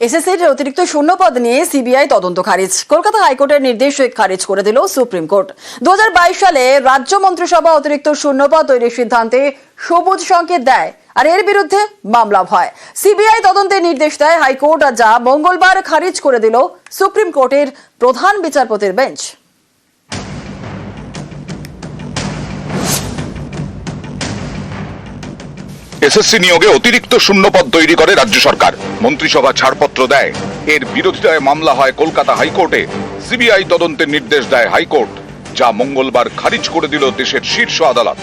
এসএসসির অতিরিক্ত শূন্যপদ নিয়ে সিবিআই তদন্ত খারিজ। কলকাতা হাইকোর্টের নির্দেশ খারিজ করে দিল সুপ্রিম কোর্ট। দু সালে রাজ্য মন্ত্রিসভা অতিরিক্ত শূন্যপদ তৈরির সিদ্ধান্তে সবুজ সংকেত দেয়, আর এর বিরুদ্ধে মামলা হয় সিবিআই তদন্তের নির্দেশ দেয় হাইকোর্ট যা মঙ্গলবার খারিজ করে দিল সুপ্রিম কোর্টের প্রধান বিচারপতির বেঞ্চ। এসএসসি নিয়োগে অতিরিক্ত শূন্যপদ তৈরি করে রাজ্য সরকার। মন্ত্রিসভা ছাড়পত্র দেয়। এর বিরোধিতায় মামলা হয় কলকাতা হাইকোর্টে। সিবিআই তদন্তের নির্দেশ দেয় হাইকোর্ট, যা মঙ্গলবার খারিজ করে দিল দেশের শীর্ষ আদালত।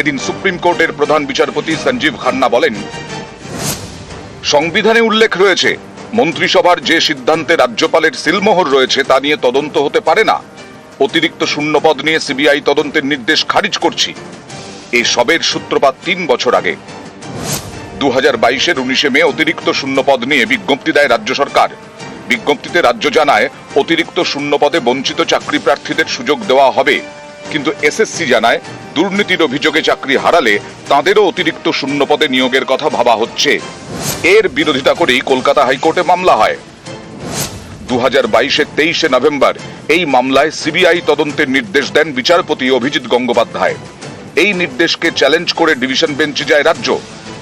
এদিন সুপ্রিম কোর্টের প্রধান বিচারপতি সঞ্জীব খান্না বলেন, সংবিধানে উল্লেখ রয়েছে, মন্ত্রিসভার যে সিদ্ধান্তে রাজ্যপালের সিলমোহর রয়েছে তা নিয়ে তদন্ত হতে পারে না। অতিরিক্ত শূন্যপদ নিয়ে সিবিআই তদন্তের নির্দেশ খারিজ করছি। এই সবের সূত্রপাত তিন বছর আগে। দু হাজার বাইশের উনিশে মে অতিরিক্ত শূন্যপদ নিয়ে বিজ্ঞপ্তি দেয় রাজ্য সরকার। বিজ্ঞপ্তিতে রাজ্য জানায়, অতিরিক্ত শূন্যপদে বঞ্চিত চাকরি প্রার্থীদের সুযোগ দেওয়া হবে। কিন্তু এসএসসি জানায়, দুর্নীতির অভিযোগে চাকরি হারালে তাঁদেরও অতিরিক্ত শূন্যপদে নিয়োগের কথা ভাবা হচ্ছে। এর বিরোধিতা করেই কলকাতা হাইকোর্টে মামলা হয়। দু হাজার বাইশের তেইশে নভেম্বর, এই মামলায় সিবিআই তদন্তের নির্দেশ দেন বিচারপতি অভিজিৎ গঙ্গোপাধ্যায়। এই নির্দেশকে চ্যালেঞ্জ করে ডিভিশন বেঞ্চে যায় রাজ্য।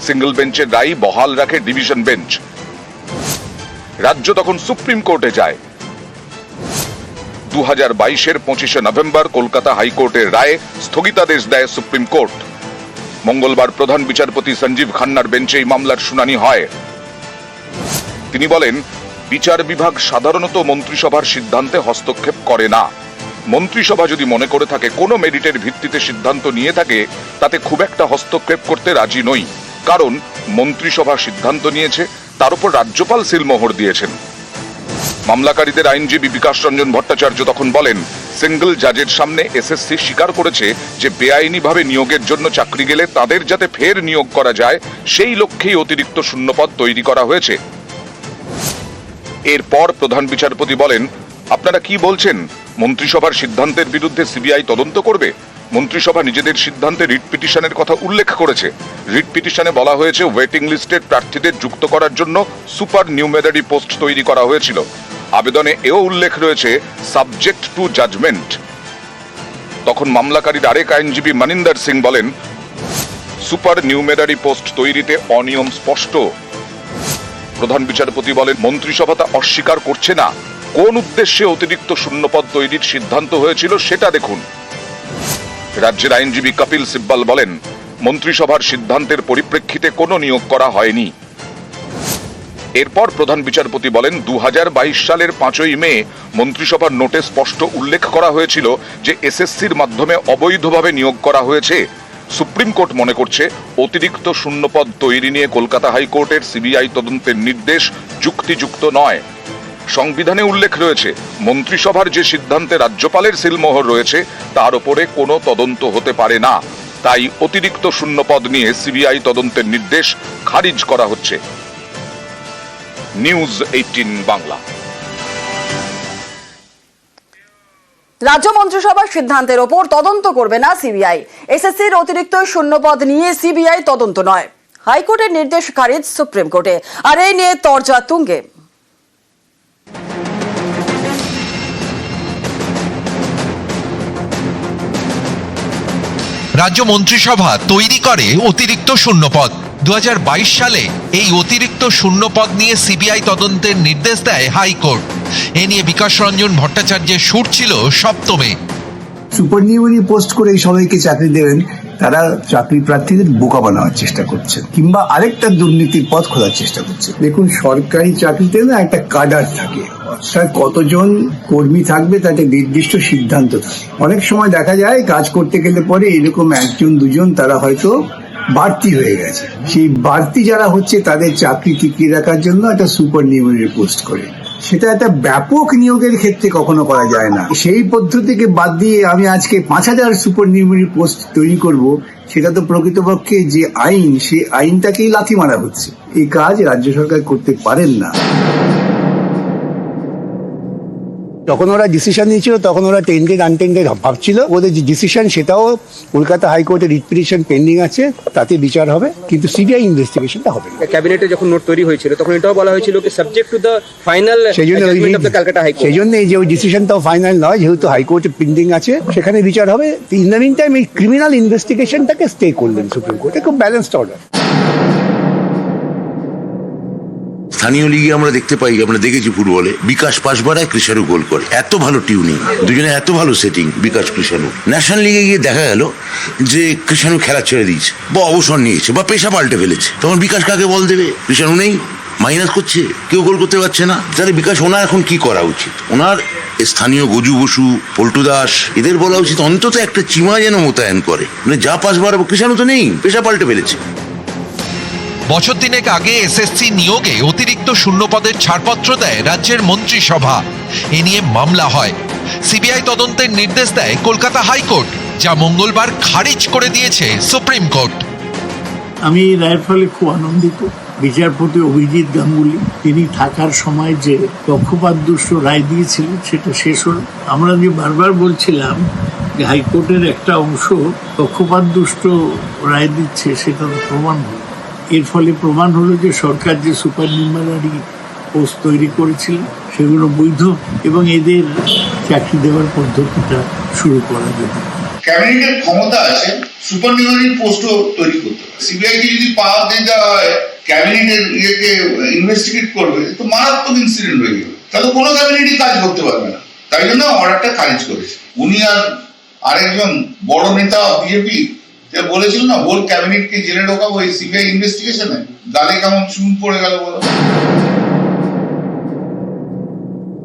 সিঙ্গল বেঞ্চের রায় বহাল রাখে ডিভিশন বেঞ্চ। রাজ্য তখন সুপ্রিম কোর্টে যায়। দু হাজার বাইশের পঁচিশে নভেম্বর কলকাতা হাইকোর্টের রায়ে স্থগিতাদেশ দেয় সুপ্রিম কোর্ট। মঙ্গলবার প্রধান বিচারপতি সঞ্জীব খান্নার বেঞ্চে এই মামলার শুনানি হয়। তিনি বলেন, বিচার বিভাগ সাধারণত মন্ত্রিসভার সিদ্ধান্তে হস্তক্ষেপ করে না। মন্ত্রিসভা যদি মনে করে থাকে, কোনো মেরিটের ভিত্তিতে সিদ্ধান্ত নিয়ে থাকে, তাতে খুব একটা হস্তক্ষেপ করতে রাজি নই। কারণ মন্ত্রিসভা সিদ্ধান্ত নিয়েছে, তার উপর রাজ্যপাল সিলমোহর দিয়েছেন। মামলাকারীদের আইনজীবী বিকাশ রঞ্জন ভট্টাচার্য তখন বলেন, সিঙ্গল জাজের সামনে এসএসসি স্বীকার করেছে যে বেআইনিভাবে নিয়োগের জন্য চাকরি গেলে তাদের যাতে ফের নিয়োগ করা যায়, সেই লক্ষ্যেই অতিরিক্ত শূন্যপদ তৈরি করা হয়েছে। এরপর প্রধান বিচারপতি বলেন, আপনারা কি বলছেন? মন্ত্রিসভার সিদ্ধান্তের বিরুদ্ধে সিবিআই তদন্ত করবে? মন্ত্রিসভা নিজেদের সিদ্ধান্তে রিট পিটিশনের কথা উল্লেখ করেছে। রিট পিটিশনে বলা হয়েছে, ওয়েটিং লিস্টের প্রার্থীদের যুক্ত করার জন্য সুপার নিউমেরারি পোস্ট তৈরি করা হয়েছিল। আবেদনে এও উল্লেখ রয়েছে, সাবজেক্ট টু জাজমেন্ট। তখন মামলাকারীর আরেক আইনজীবী মনিন্দর সিং বলেন, সুপার নিউমেরারি পোস্ট তৈরিতে অনিয়ম স্পষ্ট। প্রধান বিচারপতি বলেন, মন্ত্রিসভা তা অস্বীকার করছে না। কোন উদ্দেশ্যে অতিরিক্ত শূন্যপদ তৈরির সিদ্ধান্ত হয়েছিল সেটা দেখুন। রাজ্যের আইনজীবী কপিল সিব্বাল বলেন, মন্ত্রিসভার সিদ্ধান্তের পরিপ্রেক্ষিতে কোনো নিয়োগ করা হয়নি। এরপর প্রধান বিচারপতি বলেন, দুহাজার বাইশ সালের পাঁচই মে মন্ত্রিসভার নোটে স্পষ্ট উল্লেখ করা হয়েছিল যে এসএসসির মাধ্যমে অবৈধভাবে নিয়োগ করা হয়েছে। সুপ্রিম কোর্ট মনে করছে, অতিরিক্ত শূন্যপদ তৈরি নিয়ে কলকাতা হাইকোর্টের সিবিআই তদন্তের নির্দেশ যুক্তিযুক্ত নয়। সংবিধানে উল্লেখ রয়েছে, মন্ত্রিসভার যে সিদ্ধান্তে রাজ্যপালের সিলমোহর রয়েছে, তার উপরে কোনো তদন্ত হতে পারে না। তাই অতিরিক্ত শূন্যপদ নিয়ে সিবিআই তদন্তের নির্দেশ খারিজ করা হচ্ছে। News eighteen Bangla. রাজ্য মন্ত্রিসভার সিদ্ধান্তের ওপর তদন্ত করবে না সিবিআই। এসএসসির অতিরিক্ত শূন্যপদ নিয়ে সিবিআই তদন্ত নয়। হাইকোর্টের নির্দেশ খারিজ সুপ্রিম কোর্টে। আর এই নিয়ে তরজা তুঙ্গে। রাজ্য মন্ত্রিসভা তৈরি করে অতিরিক্ত শূন্যপদ। দু হাজার বাইশ সালে এই অতিরিক্ত শূন্যপদ নিয়ে সিবিআই তদন্তের নির্দেশ দেয় হাইকোর্ট। এ নিয়ে বিকাশ রঞ্জন ভট্টাচার্যের সুর ছিল সপ্তমে। সুপারনিউমারি পোস্ট করে সবাইকে চাকরি দেবেন। তারা চাকরি প্রার্থীদের বোকা বানানোর চেষ্টা করছে, কিংবা আরেকটা দুর্নীতির পথ খোলার চেষ্টা করছে। দেখুন, সরকারি চাকরিতে না একটা কাডার থাকে। কতজন কর্মী থাকবে তাতে নির্দিষ্ট সিদ্ধান্ত থাকে। অনেক সময় দেখা যায়, কাজ করতে গেলে পরে এরকম একজন, দুজন তারা হয়তো বাড়তি হয়ে গেছে। সেই বাড়তি যারা হচ্ছে, তাদের চাকরি টিকিয়ে রাখার জন্য একটা সুপার নিউমারি পোস্ট করে। সেটা একটা ব্যাপক নিয়োগের ক্ষেত্রে কখনো করা যায় না। সেই পদ্ধতিকে বাদ দিয়ে আমি আজকে পাঁচ হাজার সুপার নিউমেরি পোস্ট তৈরি করব, সেটা তো প্রকৃতপক্ষে যে আইন, সেই আইনটাকেই লাথি মারা হচ্ছে। এই কাজ রাজ্য সরকার করতে পারেন না। যখন ওরা ডিসিশন নিয়েছিল তখন ওরা টেন্টেড আনটেন্টেড ভাবছিল। ওদের যে ডিসিশন সেটাও কলকাতা হাইকোর্টের রিট পিটিশন পেন্ডিং আছে তাতে বিচার হবে কিন্তু সিবিআই ইনভেস্টিগেশনটা হবে না। ক্যাবিনেটে যখন নোট তৈরি হয়েছিল তখন এটাও বলা হয়েছিল কি সাবজেক্ট টু দ্য ফাইনাল সেই জন্য হাইকোর্ট সেই জন্য এই যে ওই ডিসিশনটাও ফাইনাল নয় যেহেতু হাইকোর্টে পেন্ডিং আছে সেখানে বিচার হবে। ইন দ্য মিন টাইম এই ক্রিমিনাল ইনভেস্টিগেশনটাকে স্টে করলেন সুপ্রিম কোর্টে খুব ব্যালেন্সড অর্ডার স্থানীয় লিগে আমরা দেখতে পাই, আমরা দেখেছি ফুটবলে, বিকাশ পাস বাড়ায় কৃষাণু গোল করে। এত ভালো টিউনিং, দুজনে এত ভালো সেটিং, বিকাশ কৃষাণু। ন্যাশনাল লিগে গিয়ে দেখা গেল যে কৃষাণু খেলা ছেড়ে দিয়েছে, বা অবসর নিয়েছে, বা পেশা পাল্টে ফেলেছে। তখন বিকাশ কাকে বল দেবে? কৃষাণু নেই, মাইনাস করছে, কেউ গোল করতে পারছে না। তাহলে বিকাশ, ওনার এখন কি করা উচিত? ওনার স্থানীয় গজু বসু, পল্টু দাস, এদের বলা উচিত, অন্তত একটা চিমা যেন মোতায়েন করে। মানে যা পাস বাড়াবো কৃষাণু তো নেই, পেশা পাল্টে ফেলেছে। বছর তিনেক আগে এসএসসি নিয়োগে অতিরিক্ত শূন্যপদের ছাড়পত্র দেয় রাজ্যের মন্ত্রিসভা। এ নিয়ে মামলা হয়। সিবিআই তদন্তের নির্দেশ দেয় কলকাতা হাইকোর্ট, যা মঙ্গলবার খারিজ করে দিয়েছে সুপ্রিম কোর্ট। আমি এই রায়ের ফলে খুব আনন্দিত। বিচারপতি অভিজিৎ গাঙ্গুলি, তিনি থাকার সময় যে পক্ষপাত দুষ্ট রায় দিয়েছিলেন, সেটা শেষ হল। আমরা যে বারবার বলছিলাম যে হাইকোর্টের একটা অংশ পক্ষপাত দুষ্ট রায় দিচ্ছে সেটা তো প্রমাণ হলো। এর ফলে প্রমাণ হলো যে সরকার যে সুপার নিউমারারি পোস্ট তৈরি করেছিল, সেগুলো বৈধ এবং এদের চাকরি দেওয়ার পদ্ধতিটা শুরু করা যেতে ক্যাবিনেটের ক্ষমতা আছে, সুপার নিউমারি পোস্টও তৈরি করতে সিবিআই কে যদি পাওয়ার দিয়ে দেওয়া হয়, ক্যাবিনেটের ইয়েকে ইনভেস্টিগেট করবে, তো মারাত্মক ইনসিডেন্ট হয়ে যাবে। তাহলে কোনো ক্যাবিনেটই কাজ করতে পারবে না। তাই জন্য অর্ডারটা খারিজ করেছে। উনি আর আরেকজন বড় নেতা বিজেপি বলেছিল না হোল ক্যাবিনেটকে জেলে ঢোকাবো, এই সিবিআই ইনভেস্টিগেশনে কেমন চুন পড়ে গেল বলো।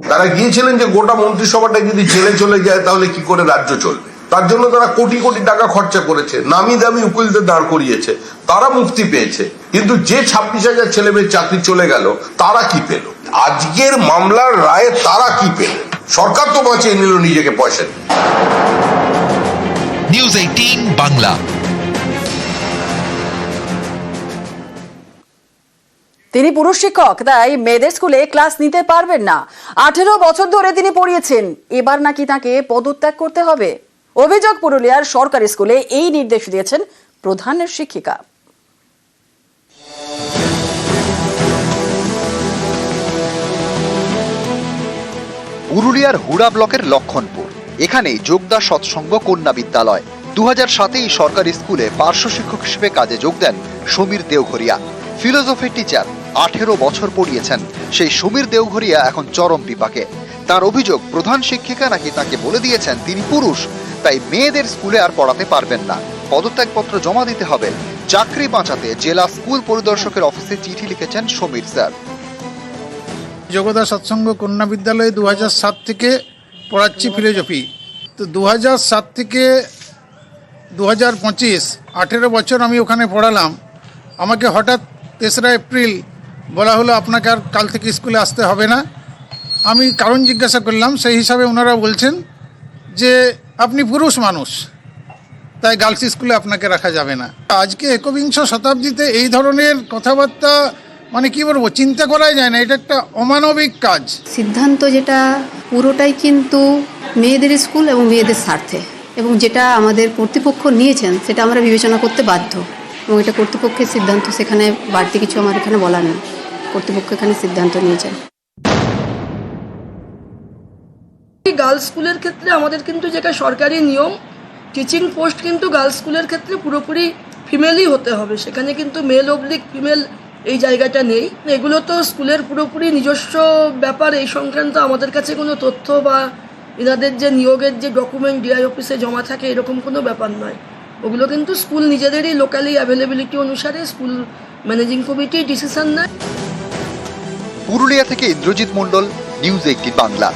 তারা গিয়েছিলেন যে গোটা মন্ত্রিসভাটা যদি জেলে চলে যায়, তাহলে কি করে রাজ্য চলবে? তার জন্য তারা কোটি কোটি টাকা খরচা করেছে, নামি দামি উকিলদের দাঁড় করিয়েছে, তারা মুক্তি পেয়েছে। কিন্তু যে ছাব্বিশ হাজার ছেলে মেয়ের চাকরি চলে গেল, তারা কি পেল? আজকের মামলার রায়ে তারা কি পেল? সরকার তো বাঁচিয়ে নিল নিজেকে পয়সা দিয়ে। নিউজ এইটিন বাংলা তিনি পুরুষ শিক্ষক তাই মেয়েদের স্কুলে ক্লাস নিতে পারবেন না। আঠেরো বছর ধরে তিনি পড়িয়েছেন। এবার নাকি তাকে পদত্যাগ করতে হবে। অভিযোগ পুরুলিয়ার সরকারি স্কুলে এই নির্দেশ দিয়েছেন প্রধান শিক্ষিকা। পুরুলিয়ার হুড়া ব্লকের লক্ষণপুর। এখানেই যোগদা সৎসঙ্গ কন্যা বিদ্যালয়। দু হাজার সাতেই সরকারি স্কুলে পার্শ্ব শিক্ষক হিসেবে কাজে যোগ দেন সমীর দেওঘরিয়া। ফিলোসফি টিচার, আঠেরো বছর পড়িয়েছেন। সেই সমীর দেওঘরিয়া এখন চরম বিপাকে। তার অভিযোগ, প্রধান শিক্ষিকা নাকি তাকে বলে দিয়েছেন তিনি পুরুষ, তাই মেয়েদের স্কুলে আর পড়াতে পারবেন না। পদত্যাগপত্র জমা দিতে হবে। চাকরি বাঁচাতে জেলা স্কুল পরিদর্শকের অফিসে চিঠি লিখেছেন সমীর স্যার। জগদা সৎসঙ্গ কন্যা বিদ্যালয়ে দু সাত থেকে পড়াচ্ছি ফিলোজফি তো দু সাত থেকে দু হাজার পঁচিশ, আঠেরো বছর আমি ওখানে পড়ালাম। আমাকে হঠাৎ তেসরা এপ্রিল বলা হলো, আপনাকে আর কাল থেকে স্কুলে আসতে হবে না। আমি কারণ জিজ্ঞাসা করলাম, সেই হিসাবে ওনারা বলছেন যে, আপনি পুরুষ মানুষ, তাই গার্লস স্কুলে আপনাকে রাখা যাবে না। আজকে একবিংশ শতাব্দীতে এই ধরনের কথাবার্তা মানে কি বলব, চিন্তা করাই যায় না, এটা একটা অমানবিক কাজ। সিদ্ধান্ত যেটা পুরোটাই কিন্তু মেয়েদের স্কুল এবং মেয়েদের স্বার্থে। এবং যেটা আমাদের কর্তৃপক্ষ নিয়েছেন, সেটা আমরা বিবেচনা করতে বাধ্য। এবং এটা কর্তৃপক্ষের সিদ্ধান্ত, সেখানে বাড়তি কিছু আমার এখানে বলার নেই। কর্তৃপক্ষ এখানে সিদ্ধান্ত নিয়েছেন। গার্লস স্কুলের ক্ষেত্রে আমাদের কিন্তু যেটা সরকারি নিয়ম টিচিং পোস্ট কিন্তু গার্লস স্কুলের ক্ষেত্রে পুরোপুরি ফিমেলই হতে হবে। সেখানে কিন্তু মেল অবলিক ফিমেল এই জায়গাটা নেই। এগুলো তো স্কুলের পুরোপুরি নিজস্ব ব্যাপার। এই সংক্রান্ত আমাদের কাছে কোনো তথ্য বা এনাদের যে নিয়োগের যে ডকুমেন্ট ডিআই অফিসে জমা থাকে, এরকম কোনো ব্যাপার নয়। ওগুলো কিন্তু স্কুল নিজেদেরই লোকালি অ্যাভেলেবিলিটি অনুসারে স্কুল ম্যানেজিং কমিটি ডিসিশন নেয়। পুরুলিয়া থেকে ইন্দ্রজিৎ মণ্ডল নিউজ এইটিন বাংলা।